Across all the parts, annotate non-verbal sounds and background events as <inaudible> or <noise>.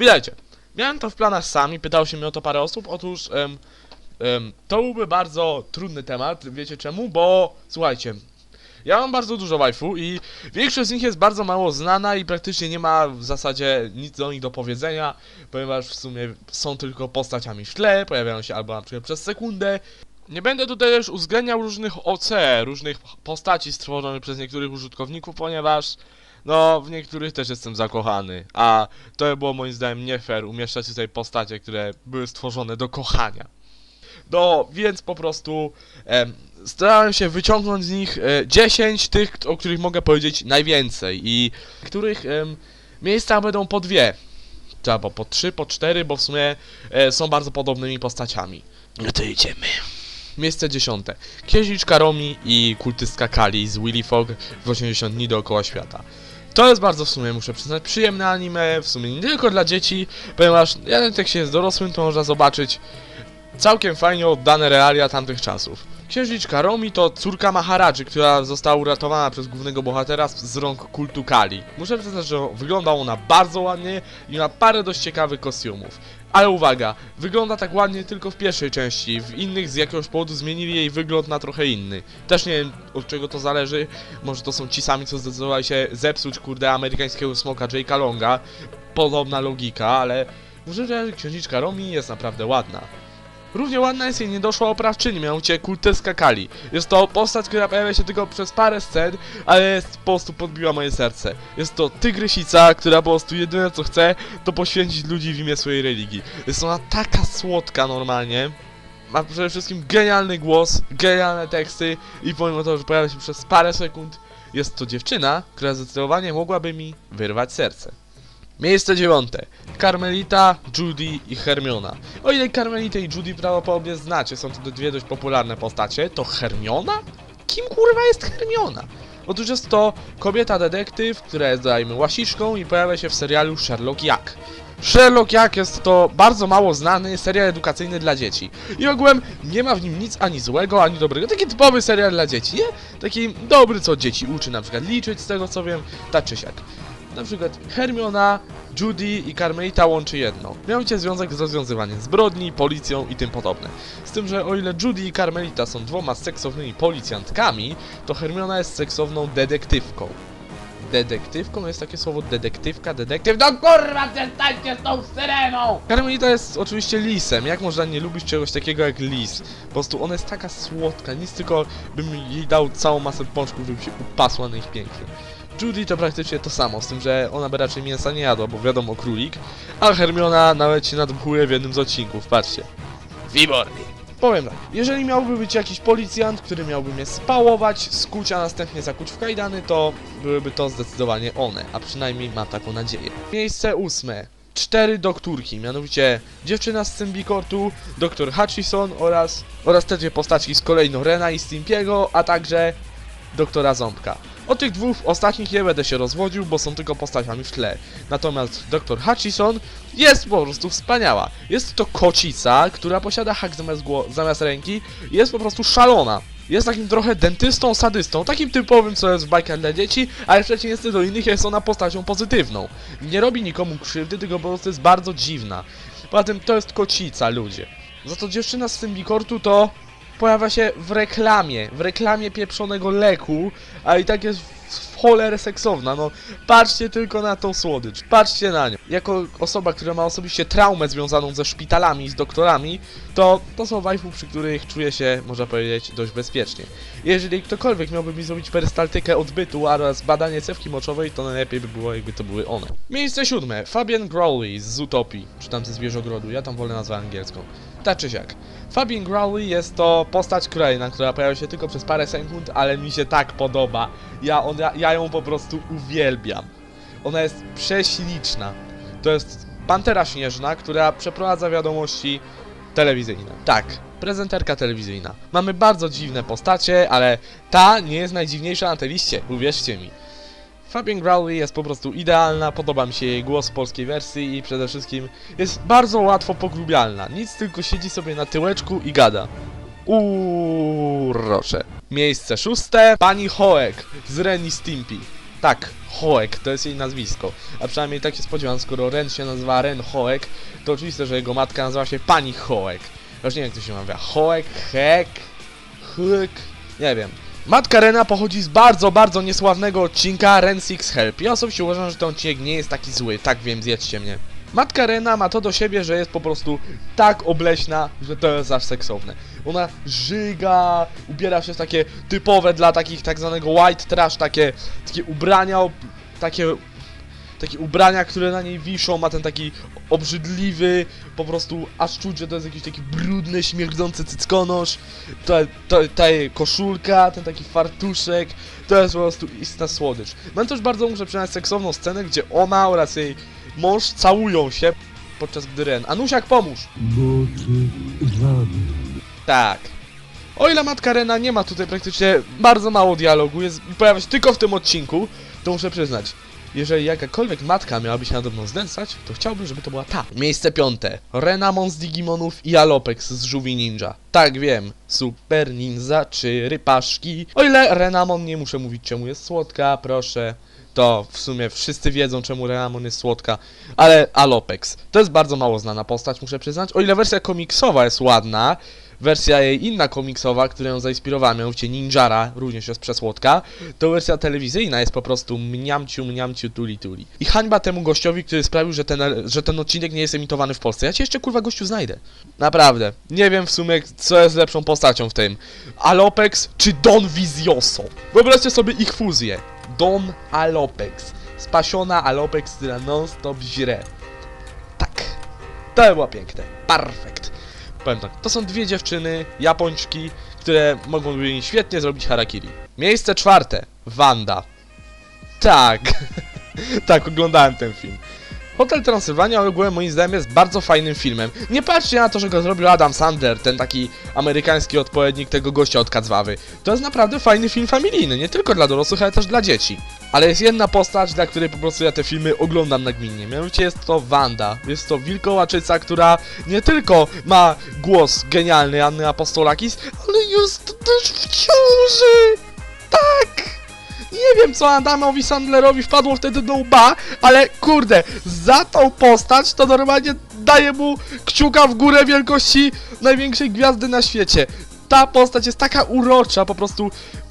Witajcie. Miałem to w planach sami, pytało się mnie o to parę osób. Otóż em, em, to byłby bardzo trudny temat. Wiecie czemu? Bo słuchajcie, ja mam bardzo dużo waifu i większość z nich jest bardzo mało znana i praktycznie nie ma w zasadzie nic do nich do powiedzenia, ponieważ w sumie są tylko postaciami w tle, pojawiają się albo na przykład przez sekundę. Nie będę tutaj też uwzględniał różnych OC, różnych postaci stworzonych przez niektórych użytkowników, ponieważ no w niektórych też jestem zakochany, a to by było moim zdaniem nie fair umieszczać tutaj postacie, które były stworzone do kochania. No, więc po prostu em, starałem się wyciągnąć z nich e, 10 tych, o których mogę powiedzieć najwięcej i których em, miejsca będą po dwie. Albo po trzy, po cztery, bo w sumie e, są bardzo podobnymi postaciami. No to idziemy. Miejsce dziesiąte. Księżniczka Romi i kultystka Kali z Willy Fog w 80 dni dookoła świata. To jest bardzo w sumie, muszę przyznać, przyjemne anime, w sumie nie tylko dla dzieci, ponieważ jeden tekst jest dorosłym, to można zobaczyć całkiem fajnie oddane realia tamtych czasów. Księżniczka Romi to córka Maharadży, która została uratowana przez głównego bohatera z rąk kultu Kali. Muszę przyznać, że wygląda ona bardzo ładnie i ma parę dość ciekawych kostiumów. Ale uwaga, wygląda tak ładnie tylko w pierwszej części, w innych z jakiegoś powodu zmienili jej wygląd na trochę inny. Też nie wiem od czego to zależy, może to są ci sami, co zdecydowali się zepsuć kurde amerykańskiego smoka Jake'a Longa. Podobna logika, ale muszę że księżniczka Romi jest naprawdę ładna. Równie ładna jest jej niedoszła oprawczyni, mianowicie kultyska Kali. Jest to postać, która pojawia się tylko przez parę scen, ale jest, po prostu podbiła moje serce. Jest to tygrysica, która po prostu jedyne co chce, to poświęcić ludzi w imię swojej religii. Jest ona taka słodka normalnie. Ma przede wszystkim genialny głos, genialne teksty i pomimo to, że pojawia się przez parę sekund, jest to dziewczyna, która zdecydowanie mogłaby mi wyrwać serce. Miejsce dziewiąte. Carmelita, Judy i Hermiona. O ile Carmelitę i Judy prawdopodobnie znacie, są to dwie dość popularne postacie, to Hermiona? Kim kurwa jest Hermiona? Otóż jest to kobieta detektyw, która jest dajmy łasiczką i pojawia się w serialu Sherlock Jak. Sherlock Jak jest to bardzo mało znany serial edukacyjny dla dzieci. I ogółem nie ma w nim nic ani złego, ani dobrego. Taki typowy serial dla dzieci, nie? Taki dobry, co dzieci uczy na przykład liczyć, z tego co wiem, tak czy siak. Na przykład Hermiona, Judy i Carmelita łączy jedno. Mianowicie związek z rozwiązywaniem zbrodni, policją i tym podobne. Z tym, że o ile Judy i Carmelita są dwoma seksownymi policjantkami, to Hermiona jest seksowną detektywką. Detektywką jest takie słowo detektywka, detektyw. No kurwa, przestańcie z tą syreną! Carmelita jest oczywiście lisem. Jak można nie lubić czegoś takiego jak lis? Po prostu ona jest taka słodka, nic tylko bym jej dał całą masę pączków, żeby się upasła na ich pięknie. Judy to praktycznie to samo, z tym, że ona by raczej mięsa nie jadła, bo wiadomo królik, a Hermiona nawet się nadmuchuje w jednym z odcinków, patrzcie. Wyborny. Powiem tak, jeżeli miałby być jakiś policjant, który miałby mnie spałować, skuć, a następnie zakuć w kajdany, to byłyby to zdecydowanie one, a przynajmniej mam taką nadzieję. Miejsce ósme. Cztery doktorki, mianowicie dziewczyna z Symbikortu, doktor Hutchison oraz, oraz te dwie postaci z kolejno Rena i Stimpiego, a także doktora Ząbka. O tych dwóch ostatnich nie będę się rozwodził, bo są tylko postaciami w tle. Natomiast dr Hutchison jest po prostu wspaniała. Jest to kocica, która posiada hak zamiast, zamiast ręki i jest po prostu szalona. Jest takim trochę dentystą, sadystą, takim typowym, co jest w bajkach dla dzieci, ale w przeciwieństwie do innych jest ona postacią pozytywną. Nie robi nikomu krzywdy, tylko po prostu jest bardzo dziwna. Poza tym to jest kocica, ludzie. Za to dziewczyna z Symbikortu to pojawia się w reklamie, w reklamie pieprzonego leku, a i tak jest w cholerę seksowna, no patrzcie tylko na tą słodycz, patrzcie na nią. Jako osoba, która ma osobiście traumę związaną ze szpitalami z doktorami, to to są waifu, przy których czuję się, można powiedzieć, dość bezpiecznie. Jeżeli ktokolwiek miałby mi zrobić perystaltykę odbytu oraz badanie cewki moczowej, to najlepiej by było, jakby to były one. Miejsce siódme, Fabian Growley z Utopii, czy tam ze Zwierzogrodu, ja tam wolę nazwę angielską. Tak czy siak. Fabian Growley jest to postać kolejna, która pojawia się tylko przez parę sekund, ale mi się tak podoba. Ja, on, ja ją po prostu uwielbiam. Ona jest prześliczna. To jest Pantera Śnieżna, która przeprowadza wiadomości telewizyjne. Tak, prezenterka telewizyjna. Mamy bardzo dziwne postacie, ale ta nie jest najdziwniejsza na tej liście, uwierzcie mi. Fabian Growley jest po prostu idealna, podoba mi się jej głos w polskiej wersji i przede wszystkim jest bardzo łatwo pogrubialna. Nic tylko siedzi sobie na tyłeczku i gada. Urocze. Miejsce szóste. Pani Hoek z Reni Stimpy. Tak, Hoek, to jest jej nazwisko. A przynajmniej tak się spodziewam, skoro Ren się nazywa Ren Hoek, to oczywiste, że jego matka nazywa się Pani Hoek. Już nie wiem, jak to się mawia. Hoek, Hek, Hyk, nie wiem. Matka Rena pochodzi z bardzo, bardzo niesławnego odcinka Ren Six Help. Ja osobiście uważam, że ten odcinek nie jest taki zły. Tak wiem, zjedzcie mnie. Matka Rena ma to do siebie, że jest po prostu tak obleśna, że to jest aż seksowne. Ona żyga, ubiera się w takie typowe dla takich tak zwanego white trash, takie, takie ubrania, takie, takie ubrania, które na niej wiszą, ma ten taki obrzydliwy, po prostu aż czuć, że to jest jakiś taki brudny, śmierdzący cyckonosz, to, to, ta jej koszulka, ten taki fartuszek, to jest po prostu istna słodycz. Mam też bardzo, muszę przyznać, seksowną scenę, gdzie ona oraz jej mąż całują się, podczas gdy Ren, Anusiak pomóż! Tak. O ile matka Rena nie ma tutaj praktycznie bardzo mało dialogu, jest, pojawia się tylko w tym odcinku, to muszę przyznać, jeżeli jakakolwiek matka miałaby się nade mną znęcać, to chciałbym, żeby to była ta. Miejsce piąte. Renamon z Digimonów i Alopex z Żółwi Ninja. Tak wiem, Super Ninja czy Rypaszki. O ile Renamon nie muszę mówić czemu jest słodka, proszę. To w sumie wszyscy wiedzą czemu Renamon jest słodka, ale Alopex to jest bardzo mało znana postać, muszę przyznać. O ile wersja komiksowa jest ładna, wersja jej inna komiksowa, która ją zainspirowała, mianowicie Ninjara, również jest przesłodka, to wersja telewizyjna jest po prostu mniamciu, mniamciu, tuli, tuli. I hańba temu gościowi, który sprawił, że ten, że ten odcinek nie jest emitowany w Polsce. Ja cię jeszcze kurwa gościu znajdę. Naprawdę. Nie wiem w sumie, co jest lepszą postacią w tym. Alopex czy Don Vizioso. Wyobraźcie sobie ich fuzję. Don Alopex. Spasiona Alopex, która non-stop źre. Tak. To by było piękne. Perfekt. Powiem tak, to są dwie dziewczyny, Japończki, które mogłyby świetnie zrobić harakiri. Miejsce czwarte. Wanda. Tak. <laughs> tak, oglądałem ten film. Hotel Transylwania ogółem moim zdaniem jest bardzo fajnym filmem. Nie patrzcie na to, że go zrobił Adam Sandler, ten taki amerykański odpowiednik tego gościa od Kacwawy. To jest naprawdę fajny film familijny, nie tylko dla dorosłych, ale też dla dzieci. Ale jest jedna postać, dla której po prostu ja te filmy oglądam nagminnie. Mianowicie jest to Wanda. Jest to wilkołaczyca, która nie tylko ma głos genialny Anny Apostolakis, ale jest też w ciąży! Tak! Nie wiem, co Adamowi Sandlerowi wpadło wtedy do łba, ale kurde, za tą postać to normalnie daje mu kciuka w górę wielkości największej gwiazdy na świecie. Ta postać jest taka urocza, po prostu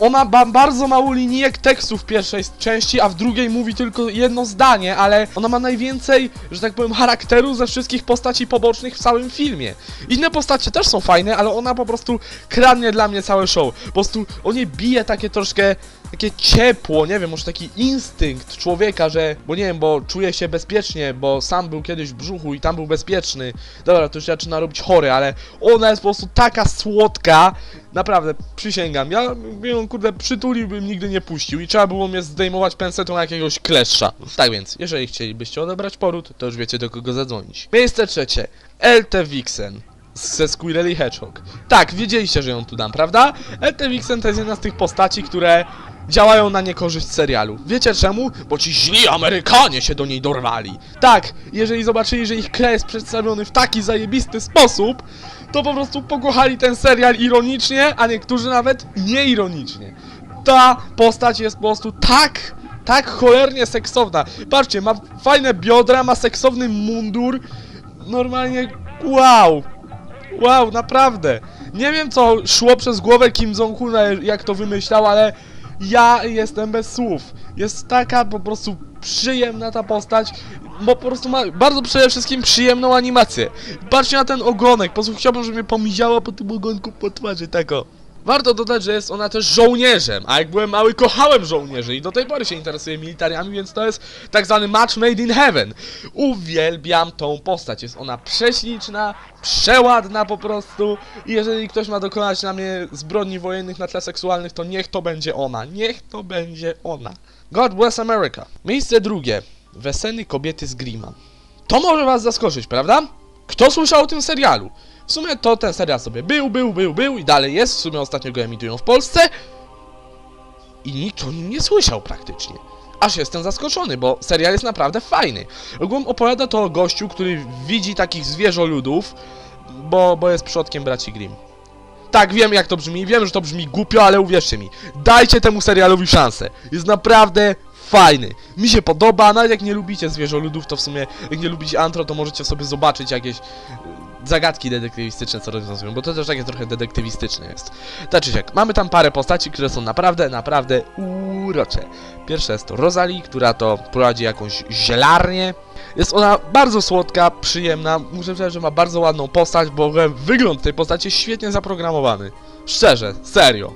ona ma bardzo mało linijek tekstu w pierwszej części, a w drugiej mówi tylko jedno zdanie, ale ona ma najwięcej, że tak powiem, charakteru ze wszystkich postaci pobocznych w całym filmie. Inne postacie też są fajne, ale ona po prostu kradnie dla mnie całe show. Po prostu o nie bije takie troszkę, takie ciepło, nie wiem, może taki instynkt człowieka, że, bo nie wiem, bo czuje się bezpiecznie, bo sam był kiedyś w brzuchu i tam był bezpieczny. Dobra, to już zaczyna robić chory, ale ona jest po prostu taka słodka, Naprawdę, przysięgam, ja ją kurde przytuliłbym, nigdy nie puścił i trzeba było mnie zdejmować pensetą jakiegoś kleszcza. Tak więc, jeżeli chcielibyście odebrać poród, to już wiecie do kogo zadzwonić. Miejsce trzecie, LT Vixen ze Squirrely Hedgehog. Tak, wiedzieliście, że ją tu dam, prawda? LT Vixen to jest jedna z tych postaci, które działają na niekorzyść serialu. Wiecie czemu? Bo ci źli Amerykanie się do niej dorwali. Tak, jeżeli zobaczyli, że ich kraj jest przedstawiony w taki zajebisty sposób, to po prostu pokochali ten serial ironicznie, a niektórzy nawet nieironicznie. Ta postać jest po prostu tak, tak cholernie seksowna. Patrzcie, ma fajne biodra, ma seksowny mundur. Normalnie wow. Wow, naprawdę. Nie wiem co szło przez głowę Kim Jong-una, jak to wymyślał, ale ja jestem bez słów. Jest taka po prostu przyjemna ta postać, bo po prostu ma bardzo przede wszystkim przyjemną animację. Patrzcie na ten ogonek, po prostu chciałbym, żeby mnie pomiziała po tym ogonku po twarzy, tego. Warto dodać, że jest ona też żołnierzem, a jak byłem mały, kochałem żołnierzy i do tej pory się interesuję militariami, więc to jest tak zwany match made in heaven. Uwielbiam tą postać, jest ona prześliczna, przeładna po prostu i jeżeli ktoś ma dokonać na mnie zbrodni wojennych na tle seksualnych, to niech to będzie ona, niech to będzie ona. God bless America. Miejsce drugie. Weseny kobiety z Grima. To może was zaskoczyć, prawda? Kto słyszał o tym serialu? W sumie to ten serial sobie był, był, był, był i dalej jest. W sumie ostatnio go emitują w Polsce. I nikt o nim nie słyszał praktycznie. Aż jestem zaskoczony, bo serial jest naprawdę fajny. Ogólnie opowiada to o gościu, który widzi takich zwierzoludów, bo, bo jest przodkiem braci Grimm. Tak, wiem jak to brzmi, wiem, że to brzmi głupio, ale uwierzcie mi, dajcie temu serialowi szansę. Jest naprawdę fajny. Mi się podoba, nawet jak nie lubicie zwierzoludów, to w sumie, jak nie lubicie antro, to możecie sobie zobaczyć jakieś zagadki detektywistyczne, co rozwiązują, bo to też takie trochę detektywistyczne jest. Tak czy siak, mamy tam parę postaci, które są naprawdę, naprawdę urocze. Pierwsza jest to Rosalie, która to prowadzi jakąś zielarnię. Jest ona bardzo słodka, przyjemna. Muszę powiedzieć, że ma bardzo ładną postać, bo wygląd tej postaci jest świetnie zaprogramowany. Szczerze, serio.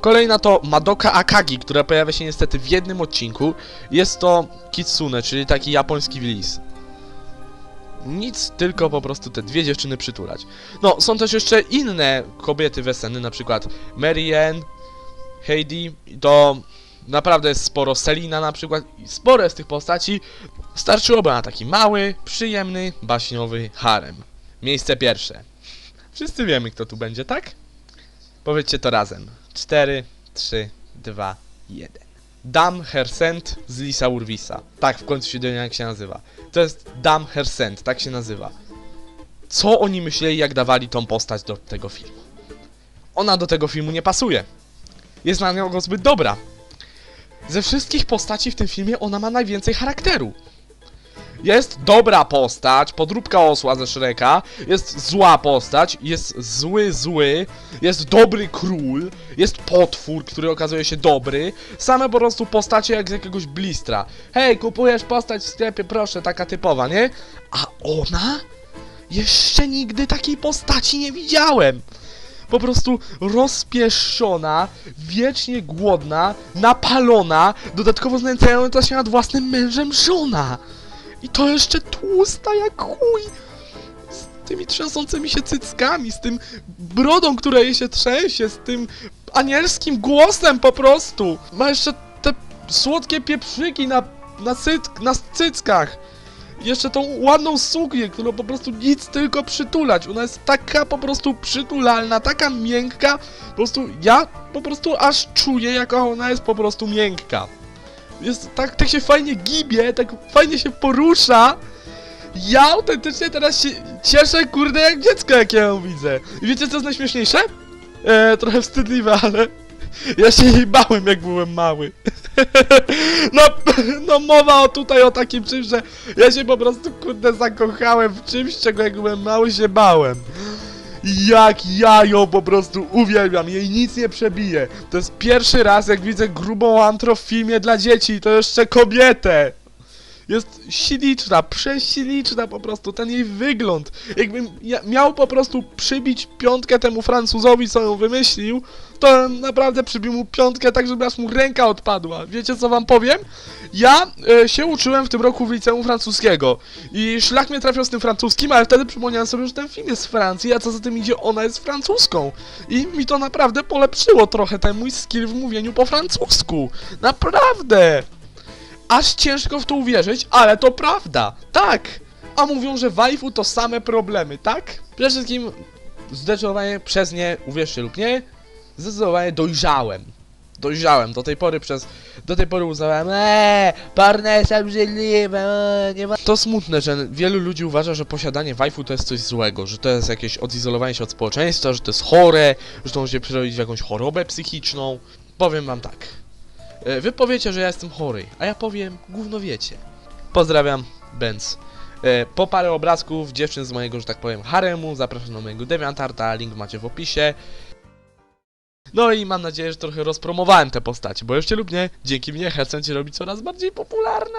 Kolejna to Madoka Akagi, która pojawia się niestety w jednym odcinku. Jest to Kitsune, czyli taki japoński lis. Nic, tylko po prostu te dwie dziewczyny przytulać. No, są też jeszcze inne kobiety wesenne, na przykład Marianne, Heidi, to naprawdę jest sporo. Selina na przykład, sporo z tych postaci. Starczyłoby na taki mały, przyjemny, baśniowy harem. Miejsce pierwsze. Wszyscy wiemy, kto tu będzie, tak? Powiedzcie to razem. 4, 3, 2, 1. Dam Hersent z Lisa Urwisa. Tak, w końcu się dowiedziałem jak się nazywa. To jest Dam Hersent, tak się nazywa. Co oni myśleli, jak dawali tą postać do tego filmu? Ona do tego filmu nie pasuje. Jest na niego zbyt dobra. Ze wszystkich postaci w tym filmie ona ma najwięcej charakteru. Jest dobra postać, podróbka osła ze Shreka, jest zła postać, jest zły zły, jest dobry król, jest potwór, który okazuje się dobry, same po prostu postacie jak z jakiegoś blistra. Hej, kupujesz postać w sklepie, proszę, taka typowa, nie? A ona? Jeszcze nigdy takiej postaci nie widziałem. Po prostu rozpieszczona, wiecznie głodna, napalona, dodatkowo znęcająca się nad własnym mężem żona. I to jeszcze tłusta jak chuj. Z tymi trzęsącymi się cyckami, z tym brodą, która jej się trzęsie, z tym anielskim głosem po prostu. Ma jeszcze te słodkie pieprzyki na, na, cyck, na cyckach. Jeszcze tą ładną suknię, którą po prostu nic tylko przytulać. Ona jest taka po prostu przytulalna, taka miękka. Po prostu ja po prostu aż czuję, jaka ona jest po prostu miękka. Jest tak, tak się fajnie gibie, tak fajnie się porusza. Ja autentycznie teraz się cieszę, kurde, jak dziecko, jak ja ją widzę. I wiecie, co jest najśmieszniejsze? E, trochę wstydliwe, ale ja się jej bałem, jak byłem mały. <laughs> no, no mowa o tutaj o takim czymś, że ja się po prostu, kurde, zakochałem w czymś, czego jak byłem mały się bałem. Jak ja ją po prostu uwielbiam, jej nic nie przebije. To jest pierwszy raz, jak widzę grubą antro w filmie dla dzieci to jeszcze kobietę. Jest śliczna, prześliczna po prostu, ten jej wygląd. Jakbym ja miał po prostu przybić piątkę temu Francuzowi, co ją wymyślił, to naprawdę przybił mu piątkę tak, żeby aż mu ręka odpadła. Wiecie co wam powiem? Ja e, się uczyłem w tym roku w liceum francuskiego i szlak mnie trafiał z tym francuskim, ale wtedy przypomniałem sobie, że ten film jest z Francji, a co za tym idzie, ona jest francuską. I mi to naprawdę polepszyło trochę ten mój skill w mówieniu po francusku. Naprawdę! Aż ciężko w to uwierzyć, ale to prawda. Tak! A mówią, że waifu to same problemy, tak? Przede wszystkim zdecydowanie przez nie, uwierzcie lub nie, zdecydowanie dojrzałem. Dojrzałem. Do tej pory przez... Do tej pory uznałem eee, parne jest obrzydliwe, eee, nie ma... To smutne, że wielu ludzi uważa, że posiadanie waifu to jest coś złego, że to jest jakieś odizolowanie się od społeczeństwa, że to jest chore, że to może się przerodzić w jakąś chorobę psychiczną. Powiem wam tak. E, Wy powiecie, że ja jestem chory, a ja powiem, gówno wiecie. Pozdrawiam, Benz. E, Po parę obrazków dziewczyn z mojego, że tak powiem, haremu, zapraszam na mojego DeviantArta, link macie w opisie. No i mam nadzieję, że trochę rozpromowałem te postacie, bo jeszcze lub nie, dzięki mnie Hercen się robi coraz bardziej popularna.